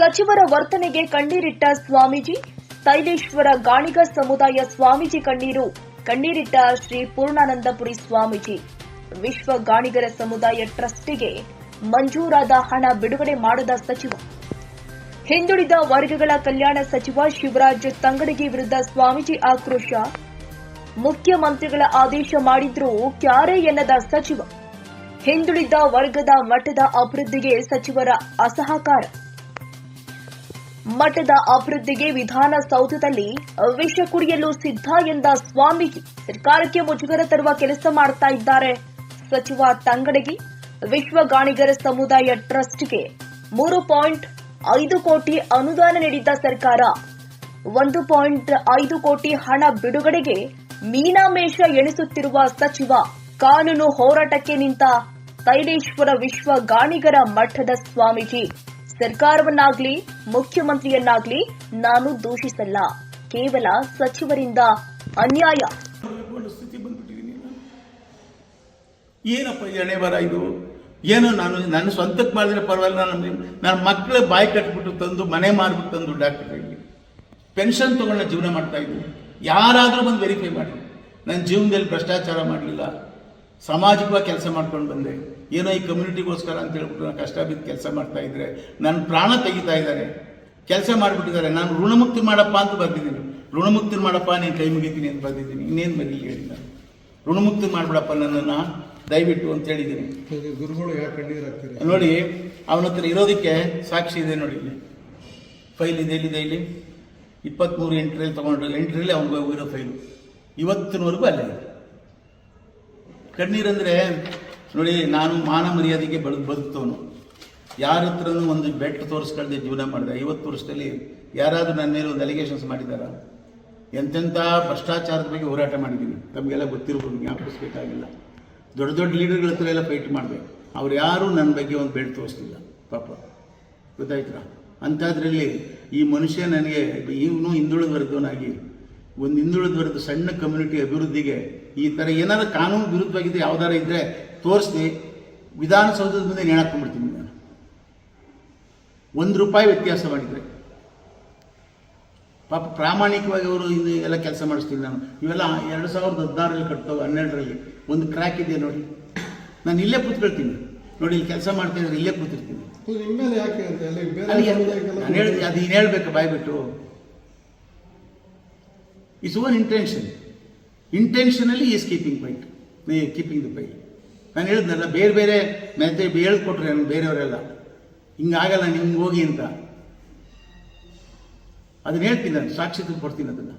ಸಚಿವರ ವರ್ತನೆಗೆ ಕಣ್ಣೀರಿಟ್ಟ ಸ್ವಾಮೀಜಿ, ತೈಲೇಶ್ವರ ಗಾಣಿಗ ಸಮುದಾಯ ಸ್ವಾಮೀಜಿ ಕಣ್ಣೀರು, ಕಣ್ಣೀರಿಟ್ಟ ಶ್ರೀ ಪೂರ್ಣಾನಂದಪುರಿ ಸ್ವಾಮೀಜಿ. ವಿಶ್ವ ಗಾಣಿಗರ ಸಮುದಾಯ ಟ್ರಸ್ಟಿಗೆ ಮಂಜೂರಾದ ಹಣ ಬಿಡುಗಡೆ ಮಾಡದ ಸಚಿವ. ಹಿಂದುಳಿದ ವರ್ಗಗಳ ಕಲ್ಯಾಣ ಸಚಿವ ಶಿವರಾಜ್ ತಂಗಡಗಿ ವಿರುದ್ಧ ಸ್ವಾಮೀಜಿ ಆಕ್ರೋಶ. ಮುಖ್ಯಮಂತ್ರಿಗಳ ಆದೇಶ ಮಾಡಿದ್ರೂ ಕ್ಯಾರೆ ಎನ್ನದ ಸಚಿವ. ಹಿಂದುಳಿದ ವರ್ಗದ ಮಠದ ಅಭಿವೃದ್ಧಿಗೆ ಸಚಿವರ ಅಸಹಕಾರ. ಮಠದ ಅಭಿವೃದ್ಧಿಗೆ ವಿಧಾನಸೌಧದಲ್ಲಿ ವಿಷ ಕುಡಿಯಲು ಸಿದ್ಧ ಎಂದ ಸ್ವಾಮೀಜಿ ಸರ್ಕಾರಕ್ಕೆ ಮುಜುಗರ ತರುವ ಕೆಲಸ ಮಾಡ್ತಾ ಇದ್ದಾರೆ. ಸಚಿವ ತಂಗಡಗಿ ವಿಶ್ವ ಗಾಣಿಗರ ಸಮುದಾಯ ಟ್ರಸ್ಟ್ಗೆ ಮೂರು ಪಾಯಿಂಟ್ ಐದು ಕೋಟಿ ಅನುದಾನ ನೀಡಿದ್ದ ಸರ್ಕಾರ. ಒಂದು ಪಾಯಿಂಟ್ ಐದು ಕೋಟಿ ಹಣ ಬಿಡುಗಡೆಗೆ ಮೀನಾಮೇಷ ಎಣಿಸುತ್ತಿರುವ ಸಚಿವ ಕಾನೂನು ಹೋರಾಟಕ್ಕೆ ನಿಂತ ತೈಲೇಶ್ವರ ವಿಶ್ವ ಗಾಣಿಗರ ಮಠದ ಸ್ವಾಮೀಜಿ. ಸರ್ಕಾರವನ್ನಾಗ್ಲಿ, ಮುಖ್ಯಮಂತ್ರಿಯನ್ನಾಗ್ಲಿ ನಾನು ದೂಷಿಸಲ್ಲ. ಕೇವಲ ಸಚಿವರಿಂದ ಅನ್ಯಾಯ. ಏನಪ್ಪ ಎಣೆ ಬರ ಇದು? ಏನೋ ನಾನು, ನನ್ನ ಸ್ವಂತಕ್ಕೆ ಮಾಡಿದ್ರೆ ಪರವಾಗಿಲ್ಲ, ನನ್ನ ನನ್ನ ಮಕ್ಕಳ ಬಾಯಿ ಕಟ್ಬಿಟ್ಟು ತಂದು, ಮನೆ ಮಾಡಿಬಿಟ್ಟು ತಂದು ಡಾಕ್ಟ್ರಿಗೆ ಪೆನ್ಷನ್ ತೊಗೊಂಡು ಜೀವನ ಮಾಡ್ತಾ ಇದ್ದೀನಿ. ಯಾರಾದರೂ ಬಂದು ವೆರಿಫೈ ಮಾಡಿ. ನನ್ನ ಜೀವನದಲ್ಲಿ ಭ್ರಷ್ಟಾಚಾರ ಮಾಡಲಿಲ್ಲ. ಸಾಮಾಜಿಕವಾಗಿ ಕೆಲಸ ಮಾಡ್ಕೊಂಡು ಬಂದೆ. ಏನೋ ಈ ಕಮ್ಯುನಿಟಿಗೋಸ್ಕರ ಅಂತ ಹೇಳ್ಬಿಟ್ಟು ನಾನು ಕಷ್ಟ ಬಿದ್ದು ಕೆಲಸ ಮಾಡ್ತಾ ಇದ್ರೆ ನನ್ನ ಪ್ರಾಣ ತೆಗಿತಾ ಇದ್ದಾರೆ. ಕೆಲಸ ಮಾಡಿಬಿಟ್ಟಿದ್ದಾರೆ. ನಾನು ಋಣಮುಕ್ತಿ ಮಾಡಪ್ಪ ಅಂತ ಬರ್ತಿದ್ದೀನಿ ಋಣಮುಕ್ತಿ ಮಾಡಪ್ಪ ನೀನು ಕೈ ಮುಗಿತೀನಿ ಅಂತ ಬರ್ತಿದ್ದೀನಿ ಇನ್ನೇನು ಬರಲಿ ಹೇಳಿ ನಾನು. ಋಣಮುಕ್ತಿ ಮಾಡಿಬಿಡಪ್ಪ ನನ್ನನ್ನು ದಯವಿಟ್ಟು ಅಂತ ಹೇಳಿದ್ದೀನಿ. ಗುರುಗಳು ಯಾಕೆ ನೋಡಿ ಅವನ ಹತ್ರ ಇರೋದಕ್ಕೆ ಸಾಕ್ಷಿ ಇದೆ ನೋಡಿ ಇಲ್ಲಿ. ಫೈಲ್ ಇದೆ ಇಲ್ಲಿದೆ ಇಲ್ಲಿ? ಇಪ್ಪತ್ತ್ಮೂರು ಎಂಟ್ರಲ್ಲಿ ತೊಗೊಂಡು ಎಂಟ್ರಲ್ಲಿ ಅವ್ನಿಗೆ ಹೋಗಿರೋ ಫೈಲು. ಇವತ್ತಿನವರೆಗೂ ಅಲ್ಲೇ ಇದೆ. ಕಣ್ಣೀರಂದರೆ ನೋಡಿ, ನಾನು ಮಾನ ಮರ್ಯಾದೆಗೆ ಬಳ ಬದುಕ್ತವನು. ಯಾರ ಹತ್ರನೂ ಒಂದು ಬೆಟ್ ತೋರಿಸ್ಕೊಳ್ದೆ ಜೀವನ ಮಾಡಿದೆ. ಐವತ್ತು ವರ್ಷದಲ್ಲಿ ಯಾರಾದರೂ ನನ್ನ ಮೇಲೆ ಒಂದು ಅಲಿಗೇಷನ್ಸ್ ಮಾಡಿದಾರ ಎಂತೆಂಥ ಭ್ರಷ್ಟಾಚಾರದ ಬಗ್ಗೆ ಹೋರಾಟ ಮಾಡಿದ್ದೀನಿ. ತಮಗೆಲ್ಲ ಗೊತ್ತಿರ್ಬೋದು ಜ್ಞಾಪಿಸ್ಬೇಕಾಗಿಲ್ಲ. ದೊಡ್ಡ ದೊಡ್ಡ ಲೀಡರ್ಗಳ ಹತ್ರ ಎಲ್ಲ ಫೈಟ್ ಮಾಡಿದೆ. ಅವ್ರು ಯಾರೂ ನನ್ನ ಬಗ್ಗೆ ಒಂದು ಬೆಟ್ಟು ತೋರಿಸ್ಲಿಲ್ಲ. ಪಾಪ. ಗೊತ್ತಾಯ್ತಾ? ಅಂಥದ್ರಲ್ಲಿ ಈ ಮನುಷ್ಯ ನನಗೆ, ಇವನು ಹಿಂದುಳಿದ ವರ್ಗವನಾಗಿ ಒಂದು ಹಿಂದುಳಿದ ವರ್ಗದ ಸಣ್ಣ ಕಮ್ಯುನಿಟಿ ಅಭಿವೃದ್ಧಿಗೆ ಈ ಥರ ಏನಾದ್ರು ಕಾನೂನು ವಿರುದ್ಧವಾಗಿದ್ದು ಯಾವ್ದಾರು ಇದ್ದರೆ ತೋರಿಸಿ ವಿಧಾನಸೌಧದ ಮುಂದೆ ನೇಣಾಕೊಂಡ್ಬಿಡ್ತೀನಿ ನಾನು. ಒಂದು ರೂಪಾಯಿ ವ್ಯತ್ಯಾಸ ಮಾಡಿದರೆ. ಪಾಪ ಪ್ರಾಮಾಣಿಕವಾಗಿ ಅವರು ಇದು ಎಲ್ಲ ಕೆಲಸ ಮಾಡಿಸ್ತೀನಿ ನಾನು. ಇವೆಲ್ಲ ಎರಡು ಸಾವಿರದ ಹದಿನಾರರಲ್ಲಿ ಕಟ್ತವೆ ಹನ್ನೆರಡರಲ್ಲಿ. ಒಂದು ಕ್ರ್ಯಾಕ್ ಇದೆ ನೋಡಿ. ನಾನು ಇಲ್ಲೇ ಕೂತ್ಕೊಳ್ತೀನಿ. ನೋಡಿ ಇಲ್ಲಿ ಕೆಲಸ ಮಾಡ್ತಾ ಇದ್ರೆ ಇಲ್ಲೇ ಕೂತಿರ್ತೀನಿ. ಅದು ಏನು ಹೇಳ್ಬೇಕು ಬಾಯ್ಬಿಟ್ಟು. Is own intention intentionally is keeping fight keeping the pie ನಾನು ಹೇಳಿದ್ನಲ್ಲ, ಬೇರೆ ಬೇರೆ ಮೆತ್ತೆ ಹೇಳ್ಕೊಟ್ರೆ ನಾನು ಬೇರೆಯವರೆಲ್ಲ. ಹಿಂಗಾಗಲ್ಲ ನಿಮ್ಗೆ ಹೋಗಿ ಅಂತ. ಅದನ್ನ ಹೇಳ್ತೀನಿ ನಾನು ಸಾಕ್ಷಿ ಕೊಡ್ತೀನಿ ಅದನ್ನು.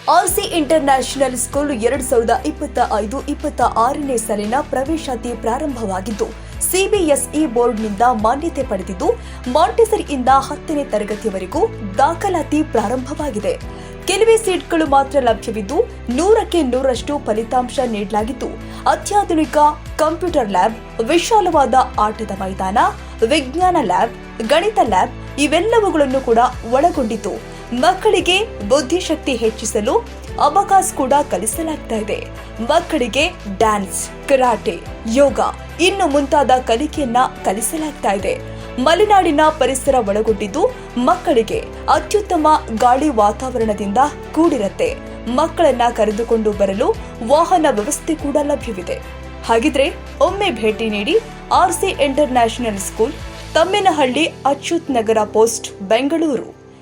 ಆರ್ಸಿ ಇಂಟರ್ನ್ಯಾಷನಲ್ ಸ್ಕೂಲ್ ಎರಡ್ ಸಾವಿರದ ಇಪ್ಪತ್ತ ಐದು, ಇಪ್ಪತ್ತ ಆರನೇ ಸಾಲಿನ ಪ್ರವೇಶಾತಿ ಪ್ರಾರಂಭವಾಗಿದ್ದು, ಸಿಬಿಎಸ್ಇ ಬೋರ್ಡ್ನಿಂದ ಮಾನ್ಯತೆ ಪಡೆದಿದ್ದು, ಮಾಂಟೆಸರಿಯಿಂದ ಹತ್ತನೇ ತರಗತಿಯವರೆಗೂ ದಾಖಲಾತಿ ಪ್ರಾರಂಭವಾಗಿದೆ. ಕೆಲವೇ ಸೀಟ್ಗಳು ಮಾತ್ರ ಲಭ್ಯವಿದ್ದು ನೂರಕ್ಕೆ ನೂರಷ್ಟು ಫಲಿತಾಂಶ ನೀಡಲಾಗಿದ್ದು ಅತ್ಯಾಧುನಿಕ ಕಂಪ್ಯೂಟರ್ ಲ್ಯಾಬ್, ವಿಶಾಲವಾದ ಆಟದ ಮೈದಾನ, ವಿಜ್ಞಾನ ಲ್ಯಾಬ್, ಗಣಿತ ಲ್ಯಾಬ್ ಇವೆಲ್ಲವುಗಳನ್ನು ಕೂಡ ಒಳಗೊಂಡಿತು ಮಕ್ಕಳಿಗೆ ಬುದ್ಧಿಶಕ್ತಿ ಹೆಚ್ಚಿಸಲು ಅವಕಾಶ ಕೂಡ ಕಲಿಸಲಾಗ್ತಾ ಇದೆ. ಮಕ್ಕಳಿಗೆ ಡ್ಯಾನ್ಸ್, ಕರಾಟೆ, ಯೋಗ ಇನ್ನು ಮುಂತಾದ ಕಲಿಕೆಯನ್ನ ಕಲಿಸಲಾಗ್ತಾ ಇದೆ. ಮಲೆನಾಡಿನ ಪರಿಸರ ಒಳಗೊಂಡಿದ್ದು ಮಕ್ಕಳಿಗೆ ಅತ್ಯುತ್ತಮ ಗಾಳಿ ವಾತಾವರಣದಿಂದ ಕೂಡಿರತ್ತೆ. ಮಕ್ಕಳನ್ನ ಕರೆದುಕೊಂಡು ಬರಲು ವಾಹನ ವ್ಯವಸ್ಥೆ ಕೂಡ ಲಭ್ಯವಿದೆ. ಹಾಗಿದ್ರೆ ಒಮ್ಮೆ ಭೇಟಿ ನೀಡಿ RC international school Tammenahalli Achyut Nagar post, Bengaluru.